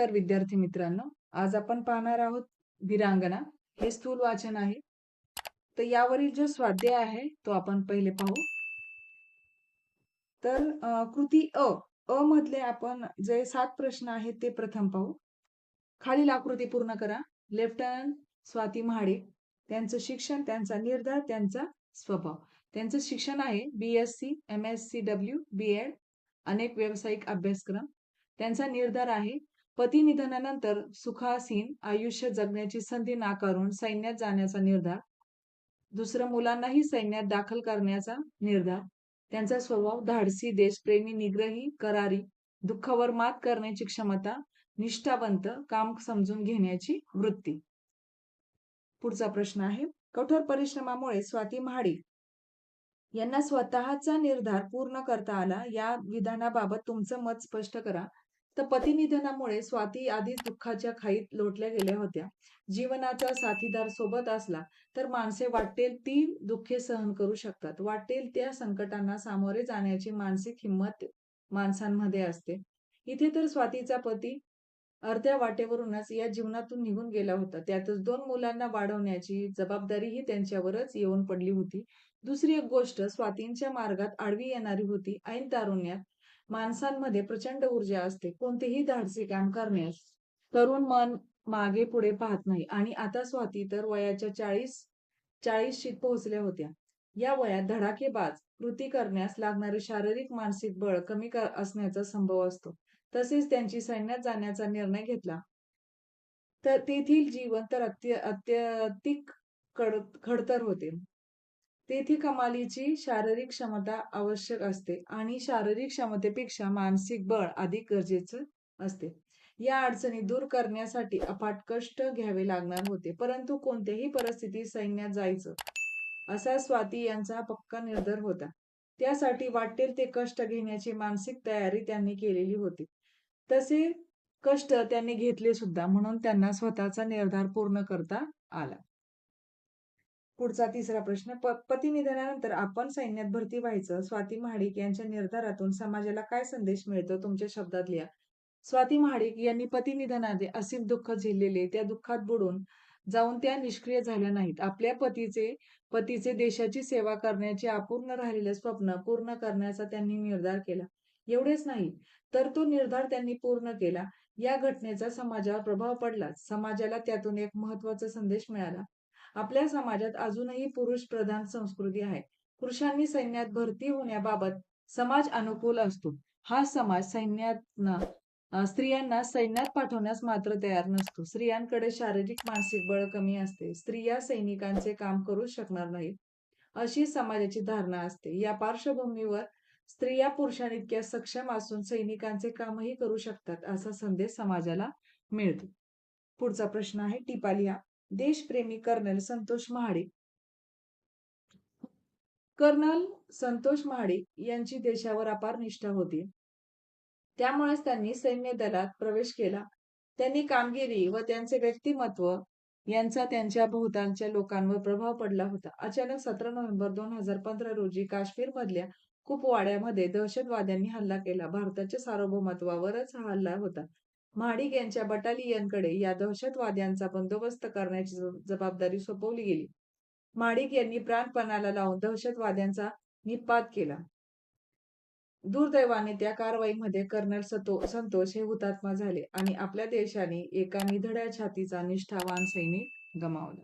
नमस्कार विद्यार्थी मित्रांनो. आज आपण पाहणार आहोत वीरांगना. हे स्थूल वाचन आहे. तर यावरील जो स्वाध्याय आहे तो आपण पहिले पाहू. तर कृती अ अ मधले आपण जे सात प्रश्न आहेत ते प्रथम पाहू. खालील आकृती पूर्ण करा. लेफ्टनंट स्वाती महाडे त्यांचं शिक्षण त्यांचा निर्धार त्यांचा स्वभाव. त्यांचं शिक्षण आहे B S C M S C W B Ed अनेक व्यावसायिक अभ्यासक्रम. त्यांचा निर्धार आहे पती निधनानंतर सुखासीन आयुष्य जगण्याची संधी नाकारून सैन्यात जाण्याचा निर्धार दुसरं मुलांनाही सैन्यात दाखल करण्याचा निर्धार त्यांचा स्वभाव धाडसी देशप्रेमी निग्रही करारी दुःखावर मात करण्याची क्षमता निष्ठावंत काम समजून घेण्याची वृत्ती. पुढचा प्रश्न आहे कठोर परिश्रमामुळे स्वाती महाडिक यांना स्वतःचा निर्धार पूर्ण करता आला या विधानाबाबत तुमचं मत स्पष्ट करा. तर पती निधनामुळे स्वाती आधीच दुःखाच्या खाईत लोटल्या गेल्या होत्या. जीवनाचा साथीदार सोबत असला तर माणसे वाटेल ती दुःखे सहन करू शकतात. वाटेल त्या संकटांना सामोरे जाण्याची मानसिक हिंमत माणसांमध्ये असते. इथे तर स्वातीचा पती अर्ध्या वाटेवरूनच या जीवनातून निघून गेला होता. त्यातच दोन मुलांना वाढवण्याची जबाबदारीही त्यांच्यावरच येऊन पडली होती. दुसरी एक गोष्ट स्वातींच्या मार्गात आडवी येणारी होती. ऐन तारुण्यात माणसांमध्ये प्रचंड ऊर्जा असते. कोणतेही धाडसी काम करण्यास तरुण मन मागे पुढे पाहत नाही. आणि आता स्वाती तर वयाच्या चाळीस चाळीसशीत पोहोचल्या होत्या. या वयात धडाकेबाज कृती करण्यास लागणारे शारीरिक मानसिक बळ कमी कर असण्याचा संभव असतो. तसेच त्यांची सैन्यात जाण्याचा निर्णय घेतला. तर तेथील जीवन तर अत्य अत्यधिक कड खडतर होते. तेथे कमालीची शारीरिक क्षमता आवश्यक असते आणि शारीरिक क्षमतेपेक्षा मानसिक बळ अधिक गरजेचं असते. या अडचणी दूर करण्यासाठी अफाट कष्ट घ्यावे लागणार होते परंतु कोणत्याही परिस्थितीत सैन्यात जायचं असा स्वाती यांचा पक्का निर्धार होता. त्यासाठी वाटेल ते कष्ट घेण्याची मानसिक तयारी त्यांनी केलेली होती. तसे कष्ट त्यांनी घेतले सुद्धा म्हणून त्यांना स्वतःचा निर्धार पूर्ण करता आला. पुढचा तिसरा प्रश्न प पती निधनानंतर आपण सैन्यात भरती व्हायचं. स्वाती महाडिक यांच्या निर्धारातून समाजाला काय संदेश मिळतो? तुमच्या शब्दात लिहा. स्वाती महाडिक यांनी पती निधनाने असीम दुःख झेललेले त्या दुःखात बुडून जाऊन त्या निष्क्रिय झाल्या नाहीत. आपल्या पतीचे पतीचे देशाची सेवा करण्याचे अपूर्ण राहिलेले स्वप्न पूर्ण करण्याचा त्यांनी निर्धार केला. एवढेच नाही तर तो निर्धार त्यांनी पूर्ण केला. या घटनेचा समाजावर प्रभाव पडला. समाजाला त्यातून एक महत्त्वाचा संदेश मिळाला. आपल्या समाजात अजूनही पुरुष प्रधान संस्कृती आहे. पुरुषांनी सैन्यात भरती होण्याबाबत समाज अनुकूल असतो. हा समाज सैन्यात स्त्रियांना सैन्यात पाठवण्यास मात्र तयार नसतो. स्त्रियांकडे शारीरिक मानसिक बळ कमी असते. स्त्रिया सैनिकांचे काम करू शकणार नाहीत अशी समाजाची धारणा असते. या पार्श्वभूमीवर स्त्रिया पुरुषांइतक्या सक्षम असून सैनिकांचे कामही करू शकतात असा संदेश समाजाला मिळतो. पुढचा प्रश्न आहे टिपालिया. देशप्रेमी कर्नल संतोष महाडिक. कर्नल संतोष महाडिक यांची देशावर अपार निष्ठा होती. त्यामुळेच त्यांनी सैन्य दलात प्रवेश केला. त्यांनी कामगिरी व त्यांचे व्यक्तिमत्व यांचा त्यांच्या भोवतालच्या लोकांवर प्रभाव पडला होता. अचानक सतरा नोव्हेंबर दोन हजार पंधरा रोजी काश्मीर मधल्या कुपवाड्यामध्ये दहशतवाद्यांनी हल्ला केला. भारताच्या सार्वभौमत्वावरच हा हल्ला होता. महाडिक यांच्या बटालियनकडे या दहशतवाद्यांचा बंदोबस्त करण्याची जबाबदारी सोपवली गेली. महाडिक यांनी प्राणपणाला लावून दहशतवाद्यांचा निपात केला. दुर्दैवाने त्या कारवाईमध्ये कर्नल सतो संतोष हे हुतात्मा झाले आणि आपल्या देशाने एका निधड्या छातीचा निष्ठावान सैनिक गमावला.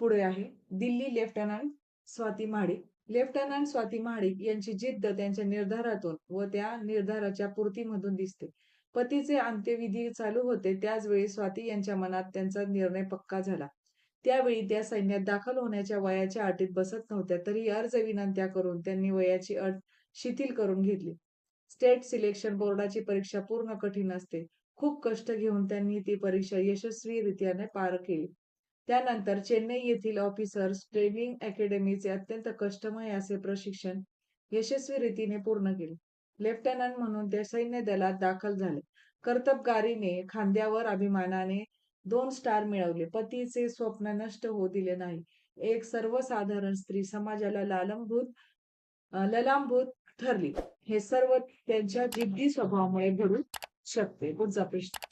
पुढे आहे दिल्ली लेफ्टनंट स्वाती महाडिक. लेफ्टनंट स्वाती महाडिक यांची जिद्द त्यांच्या निर्धारातून व त्या निर्धाराच्या पूर्तीमधून दिसते. पतीचे अंत्यविधी चालू होते. त्याचवेळी स्वाती यांच्या मनात त्यांचा निर्णय पक्का झाला. त्यावेळी त्या सैन्यात दाखल होण्याच्या वयाच्या अटीत बसत नव्हत्या. तरी अर्ज विनंत्या करून त्यांनी वयाची अट शिथिल करून घेतली. स्टेट सिलेक्शन बोर्डाची परीक्षा पूर्ण कठीण असते. खूप कष्ट घेऊन त्यांनी ती परीक्षा यशस्वीरित्याने पार केली. त्यानंतर चेन्नई येथील ऑफिसर्स ट्रेनिंग अकॅडमीचे अत्यंत कष्टमय असे प्रशिक्षण यशस्वी रीतीने पूर्ण केले. लेफ्टनंट म्हणून ते सैन्य दलात दाखल झाले. कर्तबगारीने खांद्यावर अभिमानाने दोन स्टार मिळवले. पतीचे स्वप्न नष्ट होऊ दिले नाही. एक सर्वसाधारण स्त्री समाजाला लालंभूत ललांभूत ठरली. हे सर्व त्यांच्या जिद्दी स्वभावामुळे घडू शकते. पुढचा प्रश्न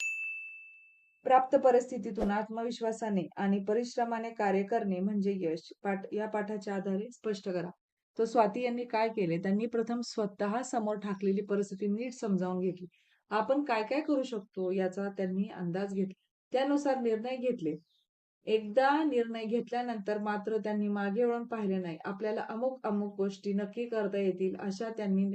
प्राप्त परिस्थितीतून आत्मविश्वासाने आणि परिश्रमाने कार्य करणे म्हणजे यश. पाठ या पाठाच्या आधारे स्पष्ट करा. तर स्वाती यांनी काय केले? त्यांनी प्रथम स्वतः समोर ठाकलेली परिस्थिती नीट समजावून घेतली. आपण काय काय करू शकतो याचा त्यांनी अंदाज घेतला. त्यानुसार निर्णय घेतले. एकदा निर्णय घेतल्यानंतर मात्र त्यांनी मागे वळून पाहिले नाही. आपल्याला अमुक अमुक गोष्टी नक्की करता येतील अशा त्यांनी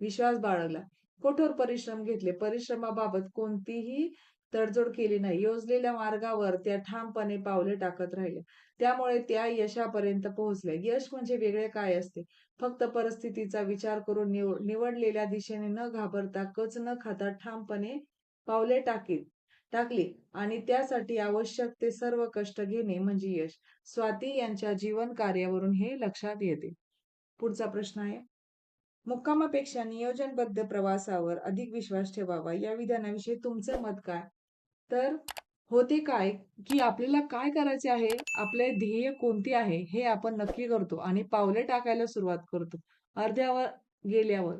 विश्वास बाळगला. कठोर परिश्रम घेतले. परिश्रमाबाबत कोणतीही तडजोड केली नाही. योजलेल्या मार्गावर त्या ठामपणे पावले टाकत राहिल्या त्यामुळे त्या यशापर्यंत पोहोचल्या. यश म्हणजे वेगळे काय असते? फक्त परिस्थितीचा विचार करून निवडलेल्या दिशेने न घाबरता कच न खाता ठामपणे पावले टाकीत टाकली आणि त्यासाठी आवश्यक ते सर्व कष्ट घेणे म्हणजे यश. स्वाती यांच्या जीवन कार्यावरून हे लक्षात येते. पुढचा प्रश्न आहे. मुक्कामापेक्षा नियोजनबद्ध प्रवासावर अधिक विश्वास ठेवावा. या विधानाविषयी तुमचं मत काय? तर होते काय की आपल्याला काय करायचे आहे? आपले ध्येय कोणते आहे? हे आपण नक्की करतो आणि पावले टाकायला सुरुवात करतो. अर्ध्यावर गेल्यावर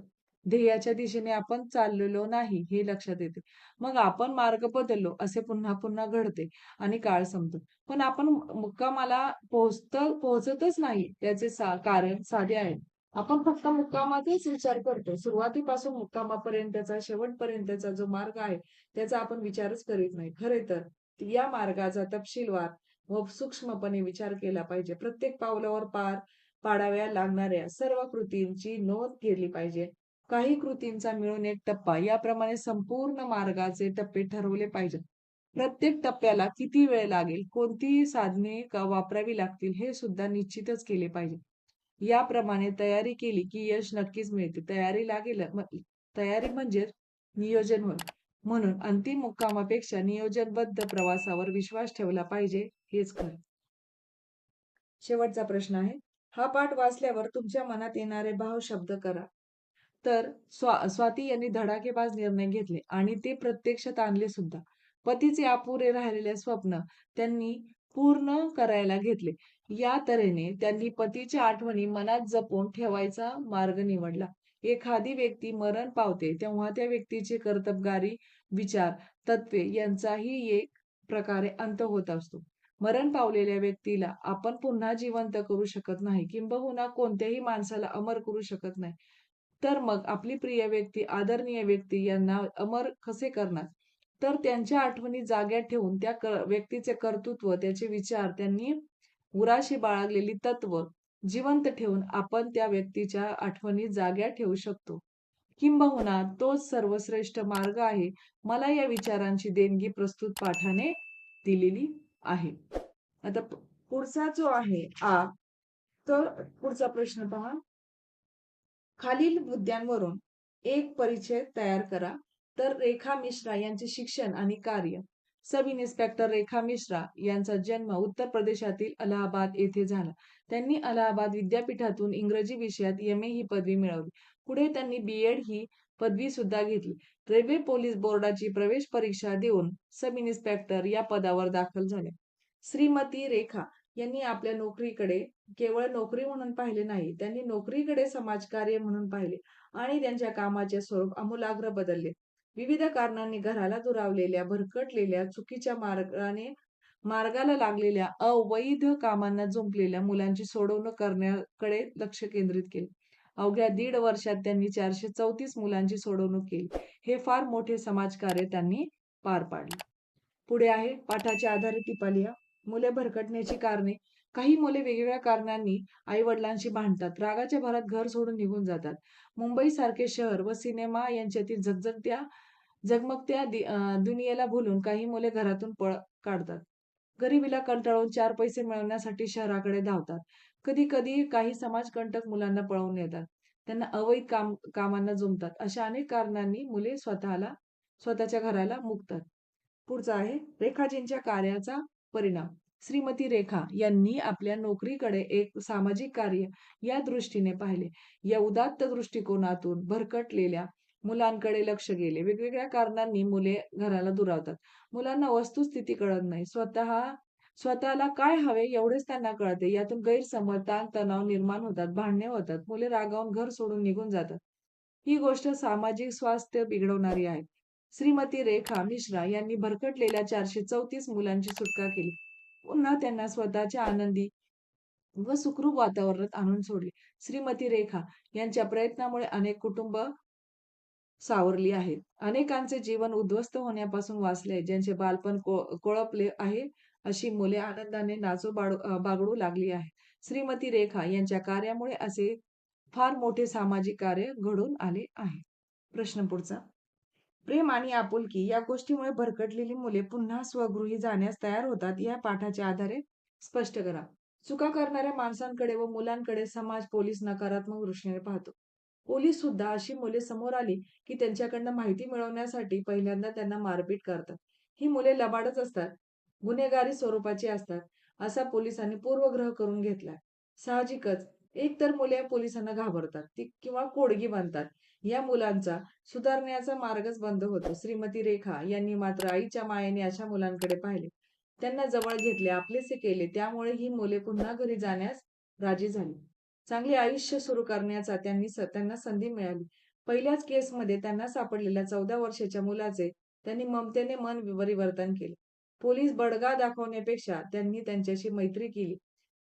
ध्येयाच्या दिशेने आपण चाललेलो नाही हे लक्षात येते. मग आपण मार्ग बदललो असे पुन्हा पुन्हा घडते आणि काळ संपतो. पण आपण मुक्कामाला पोहोचत पोहोचतच नाही त्याचे सा कारण साधे आहे. आपण फक्त मुक्कामातच विचार करतो. सुरुवातीपासून मुक्कामापर्यंतचा शेवटपर्यंतचा जो मार्ग आहे त्याचा आपण विचारच करीत नाही. खरे तर या मार्गाचा तपशीलवार व सूक्ष्मपणे विचार केला पाहिजे. प्रत्येक पावलावर पार पाडाव्या लागणाऱ्या सर्व कृतींची नोंद केली पाहिजे. काही कृतींचा मिळून एक टप्पा. याप्रमाणे संपूर्ण मार्गाचे टप्पे ठरवले पाहिजेत. प्रत्येक टप्प्याला किती वेळ लागेल कोणती साधने वापरावी लागतील हे सुद्धा निश्चितच केले पाहिजे. याप्रमाणे तयारी केली की यश नक्कीच मिळते. तयारी लागेल तयारी म्हणजे नियोजन होय म्हणून अंतिम मुक्कामापेक्षा नियोजनबद्ध प्रवासावर विश्वास ठेवला पाहिजे हेच खरं. शेवटचा प्रश्न आहे. हा पाठ वाचल्यावर तुमच्या मनात येणारे भाव शब्द करा. तर स्वा स्वाती यांनी धडाकेबाज निर्णय घेतले आणि ते प्रत्यक्षात आणले सुद्धा. पतीचे अपुरे राहिलेले स्वप्न त्यांनी पूर्ण करायला घेतले. या तऱ्हेने त्यांनी पतीच्या आठवणी मनात जपून ठेवायचा मार्ग निवडला. एखादी व्यक्ती मरण पावते तेव्हा त्या व्यक्तीचे कर्तबगारी विचार तत्वे यांचाही एक प्रकारे अंत होत असतो. मरण पावलेल्या व्यक्तीला आपण पुन्हा जिवंत करू शकत नाही किंबहुना कोणत्याही माणसाला अमर करू शकत नाही. तर मग आपली प्रिय व्यक्ती आदरणीय व्यक्ती यांना अमर कसे करणार? तर त्यांच्या आठवणी जाग्यात ठेवून त्या व्यक्तीचे कर्तृत्व त्याचे विचार त्यांनी उराशी बाळगलेली तत्व जिवंत ठेवून आपण त्या व्यक्तीच्या आठवणी जाग्या ठेवू शकतो. किंबहुना तोच सर्वश्रेष्ठ मार्ग आहे मला या विचारांची देणगी प्रस्तुत पाठाने दिलेली आहे. आता पुढचा जो आहे आ तर पुढचा प्रश्न पहा. खालील मुद्द्यांवरून एक परिचय तयार करा. तर रेखा मिश्रा यांचे शिक्षण आणि कार्य. सब इन्स्पेक्टर रेखा मिश्रा यांचा जन्म उत्तर प्रदेशातील अलाहाबाद येथे झाला. त्यांनी अलाहाबाद विद्यापीठातून इंग्रजी विषयात एम ए ही पदवी मिळवली. पुढे त्यांनी बी एड ही पदवी सुद्धा घेतली. रेल्वे पोलीस बोर्डाची प्रवेश परीक्षा देऊन सब इन्स्पेक्टर या पदावर दाखल झाले. श्रीमती रेखा यांनी आपल्या नोकरीकडे केवळ नोकरी म्हणून पाहिले नाही त्यांनी नोकरीकडे समाजकार्य म्हणून पाहिले आणि त्यांच्या कामाचे स्वरूप आमूलाग्र बदलले. विविध कारणांनी घराला दुरावलेल्या भरकटलेल्या चुकीच्या मार्गाने मार्गाला लागलेल्या अवैध कामांना जुंपलेल्या मुलांची सोडवणूक करण्याकडे लक्ष केंद्रित केले. अवघ्या दीड वर्षात त्यांनी चारशे चौतीस मुलांची सोडवणूक केली. हे फार मोठे समाजकार्य त्यांनी पार पाडले. पुढे आहे पाठाच्या आधारे टिपालिया मुले भरकटण्याची कारणे. काही मुले वेगवेगळ्या कारणांनी आई वडिलांशी भांडतात. रागाच्या भरात घर सोडून निघून जातात. मुंबई सारखे शहर व सिनेमा यांच्यातील झगझगत्या जगमगत्या दुनियेला भुलून काही मुले घरातून पळ काढतात. गरिबीला कंटाळून चार पैसे मिळवण्यासाठी शहराकडे धावतात. कधी कधी काही समाजकंटक मुलांना पळवून येतात. त्यांना अवैध काम कामांना जुमतात. अशा अनेक कारणांनी मुले स्वतःला स्वतःच्या घराला मुकतात. पुढचा आहे रेखाजींच्या कार्याचा परिणाम. श्रीमती रेखा यांनी आपल्या नोकरीकडे एक सामाजिक कार्य या दृष्टीने पाहिले. या उदात्त दृष्टिकोनातून भरकटलेल्या मुलांकडे लक्ष गेले. वेगवेगळ्या कारणांनी मुले घराला दुरावतात. मुलांना वस्तुस्थिती कळत नाही. स्वतः स्वतःला काय हवे एवढेच त्यांना कळते. यातून गैरसमज ताण तणाव निर्माण होतात भांडणे होतात. मुले रागावून घर सोडून निघून जातात. ही गोष्ट सामाजिक स्वास्थ्य बिघडवणारी आहे. श्रीमती रेखा मिश्रा यांनी भरकटलेल्या चारशे चौतीस मुलांची सुटका केली. पुन्हा त्यांना स्वतःच्या आनंदी व सुखरूप वातावरणात आणून सोडले. श्रीमती रेखा यांच्या प्रयत्नामुळे अनेक कुटुंब सावरली आहेत. अनेकांचे जीवन उद्ध्वस्त होण्यापासून वाचले ज्यांचे बालपण को- कोळपले आहे अशी मुले आनंदाने नाचू बागडू लागली आहे श्रीमती रेखा यांच्या कार्यामुळे असे फार मोठे सामाजिक कार्य घडून आले आहे. प्रश्न पुढचा. प्रेम आणि आपुलकी या गोष्टीमुळे भरकटलेली मुले पुन्हा स्वगृही जाण्यास तयार होतात या पाठाच्या आधारे स्पष्ट करा. चुका करणाऱ्या माणसांकडे व मुलांकडे समाज पोलीस नकारात्मक दृष्टीने पाहतो. पोलीस सुद्धा अशी मुले समोर आली की त्यांच्याकडनं माहिती मिळवण्यासाठी पहिल्यांदा त्यांना मारपीट करतात. ही मुले लबाडच असतात गुन्हेगारी स्वरूपाची असतात असा पोलिसांनी पूर्वग्रह करून घेतला. साहजिकच एक तर मुले पोलिसांना घाबरतात ती किंवा कोडगी बनतात. या मुलांचा सुधारण्याचा मार्गच बंद होतो. श्रीमती रेखा यांनी मात्र आईच्या मायेने अशा मुलांकडे पाहिले. त्यांना जवळ घेतले आपलेसे केले त्यामुळे ही मुले पुन्हा घरी जाण्यास राजी झाली. चांगले आयुष्य सुरू करण्याचा त्यांनी त्यांना संधी मिळाली. पहिल्याच केसमध्ये त्यांना सापडलेल्या चौदा वर्षाच्या मुलाचे त्यांनी ममतेने मन परिवर्तन केले. पोलीस बडगा दाखवण्यापेक्षा त्यांनी त्यांच्याशी मैत्री केली.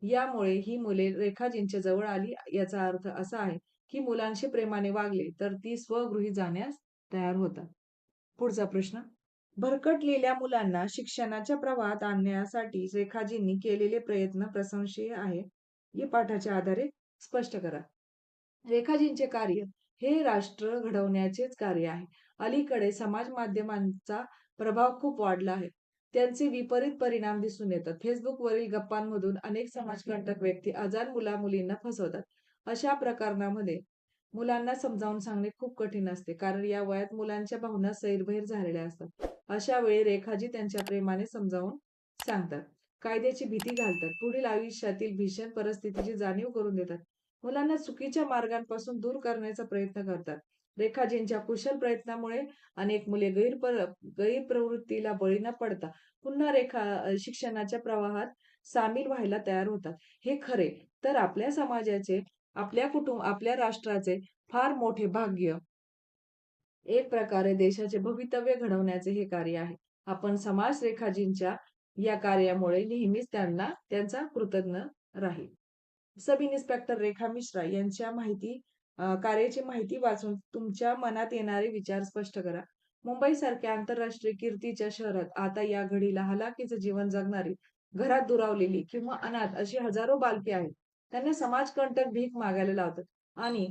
यामुळे ही मुले रेखाजींच्या जवळ आली याचा अर्थ असा आहे की मुलांशी प्रेमाने वागले तर ती स्वगृही जाण्यास तयार होतात. पुढचा प्रश्न. भरकटलेल्या मुलांना शिक्षणाच्या प्रवाहात आणण्यासाठी रेखाजींनी केलेले प्रयत्न प्रशंसीय आहे. या पाठाच्या आधारे स्पष्ट करा. रेखाजींचे कार्य हे राष्ट्र घडवण्याचेच कार्य आहे. अलीकडे समाज माध्यमांचा प्रभाव खूप वाढला आहे. त्यांचे विपरीत परिणाम दिसून येतात. फेसबुकवरील गप्पांमधून अनेक समाजकंटक व्यक्ती आजार मुला मुलींना फसवतात. अशा प्रकरणामध्ये मुलांना समजावून सांगणे खूप कठीण असते कारण या वयात मुलांच्या भावना सैरभैर झालेल्या असतात. अशा वेळी रेखाजी त्यांच्या प्रेमाने समजावून सांगतात. कायद्याची भीती घालतात. पुढील आयुष्यातील भीषण परिस्थितीची जाणीव करून देतात. मुलांना चुकीच्या मार्गांपासून दूर करण्याचा प्रयत्न करतात. रेखाजींच्या कुशल प्रयत्नामुळे अनेक मुले गैर गैरप्रवृत्तीला बळी न पडता पुन्हा रेखा शिक्षणाच्या प्रवाहात सामील व्हायला तयार होतात. हे खरे तर आपल्या समाजाचे आपल्या कुटुंब आपल्या राष्ट्राचे फार मोठे भाग्य. एक प्रकारे देशाचे भवितव्य घडवण्याचे हे कार्य आहे. आपण समाज रेखाजींच्या या कार्यामुळे नेहमीच त्यांना त्यांचा कृतज्ञ राहील. सब इन्स्पेक्टर रेखा मिश्रा यांच्या माहिती कार्याची माहिती वाचून तुमच्या मनात येणारे विचार स्पष्ट करा. मुंबई सारख्या आंतरराष्ट्रीय कीर्तीच्या शहरात आता या घडीला हलाखीचं जीवन जगणारी घरात दुरावलेली किंवा अनाथ अशी हजारो बालके आहेत. त्यांना समाजकंटक भीक मागायला लावतात आणि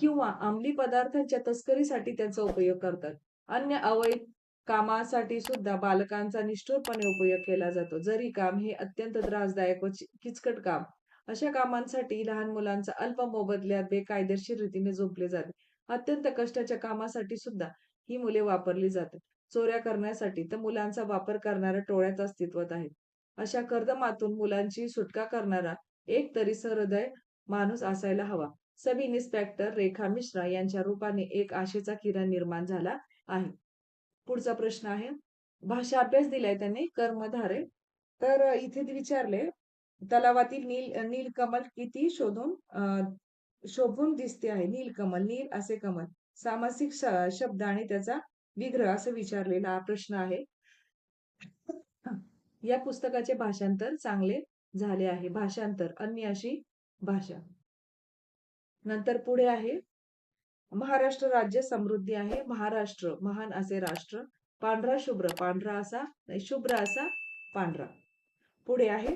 किंवा अंमली पदार्थांच्या तस्करीसाठी त्यांचा उपयोग करतात. अन्य अवैध कामासाठी सुद्धा बालकांचा निष्ठुरपणे उपयोग केला जातो. जरी काम हे अत्यंत त्रासदायक व किचकट काम अशा कामांसाठी लहान मुलांचा अल्प मोबदल्यात बेकायदेशीर रीतीने झोपले जाते. अत्यंत कष्टाच्या कामासाठी सुद्धा ही मुले वापरली जातात. चोऱ्या करण्यासाठी तर मुलांचा वापर करणाऱ्या टोळ्याच अस्तित्वात आहेत अशा कर्दमातून मुलांची सुटका करणारा एक तरी सहृदय माणूस असायला हवा. सब इन्स्पेक्टर रेखा मिश्रा यांच्या रूपाने एक आशेचा किरण निर्माण झाला आहे. पुढचा प्रश्न आहे. भाषा अभ्यास दिलाय त्यांनी कर्मधारे. तर इथे विचारले तलावातील नील नीलकमल किती शोधून शोभून दिसते आहे? नीलकमल नील असे कमल. सामासिक शब्द आणि त्याचा विग्रह असं विचारलेला हा प्रश्न आहे. या पुस्तकाचे भाषांतर चांगले झाले आहे. भाषांतर अन्य अशी भाषा. नंतर पुढे आहे. महाराष्ट्र राज्य समृद्धी आहे. महाराष्ट्र महान असे राष्ट्र. पांढरा शुभ्र पांढरा असा नाही, शुभ्र असा पांढरा. पुढे आहे.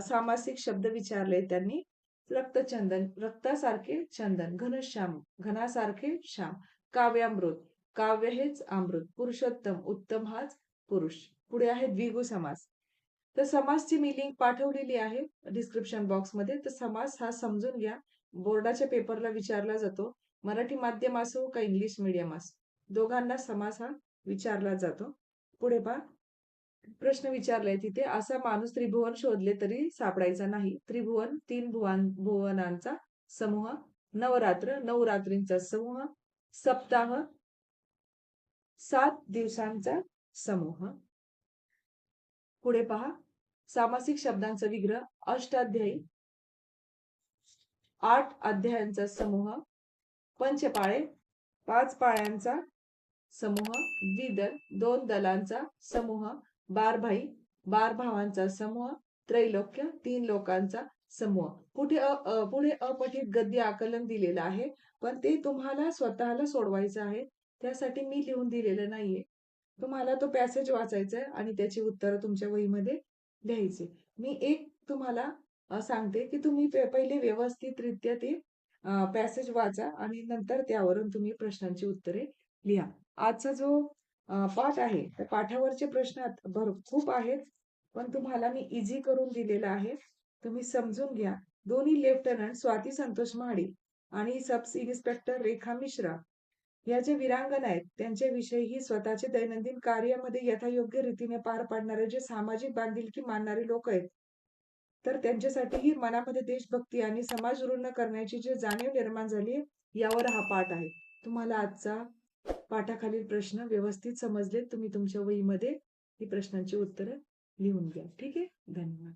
सामासिक शब्द विचारले त्यांनी. रक्तचंदन रक्तासारखे चंदन घनश्याम घनासारखे श्याम. काव्यामृत काव्य हेच अमृत. पुरुषोत्तम उत्तम हाच पुरुष. पुढे आहे द्विगु समास. तर समासची मी लिंक पाठवलेली आहे. डिस्क्रिप्शन बॉक्समध्ये. तर समास हा समजून घ्या. बोर्डाच्या पेपरला विचारला जातो. मराठी माध्यम असो का इंग्लिश मीडियम असो दोघांना समास हा विचारला जातो. पुढे पहा. प्रश्न विचारलाय तिथे असा माणूस त्रिभुवन शोधले तरी सापडायचा नाही. त्रिभुवन तीन भुवन भुवनांचा समूह नवरात्र नऊ रात्रींचा समूह सप्ताह सात दिवसांचा समूह. पुढे पहा. सामासिक शब्दांचा विग्रह अष्टाध्यायी आठ अध्यायांचा समूह पंचपाळे पाच पाळ्यांचा समूह द्विदल दोन दलांचा समूह बार भाई बार भावांचा समूह त्रैलोक्य तीन लोकांचा समूह. पुढे अ पुढे अपठित गद्य आकलन दिलेलं आहे पण ते तुम्हाला स्वतःला सोडवायचं आहे त्यासाठी मी लिहून दिलेलं नाहीये. तुम्हाला तो पॅसेज वाचायचा आहे आणि त्याची उत्तरं तुमच्या वहीमध्ये लिहायचे मी एक तुम्हाला सांगते की तुम्ही पहिले व्यवस्थितरित्या ते पॅसेज वाचा आणि नंतर त्यावरून तुम्ही प्रश्नांची उत्तरे लिहा. आजचा जो पाठ आहे त्या पाठावरचे प्रश्न भर खूप आहेत पण तुम्हाला मी इझी करून दिलेला आहे. तुम्ही समजून घ्या. दोन्ही लेफ्टनंट स्वाती संतोष महाडिक आणि सब इन्स्पेक्टर रेखा मिश्रा या जे विरांगण आहेत त्यांच्याविषयीही स्वतःचे दैनंदिन कार्यामध्ये यथायोग्य रीतीने पार पाडणारे जे सामाजिक बांधिलकी मानणारे लोक आहेत तर त्यांच्यासाठीही मनामध्ये देशभक्ती आणि समाज ऋण करण्याची जी जाणीव निर्माण झाली यावर हा पाठ आहे. तुम्हाला आजचा पाठाखालील प्रश्न व्यवस्थित समजले तुम्ही तुमच्या वहीमध्ये ही प्रश्नांची उत्तरं लिहून घ्या. ठीक आहे? धन्यवाद.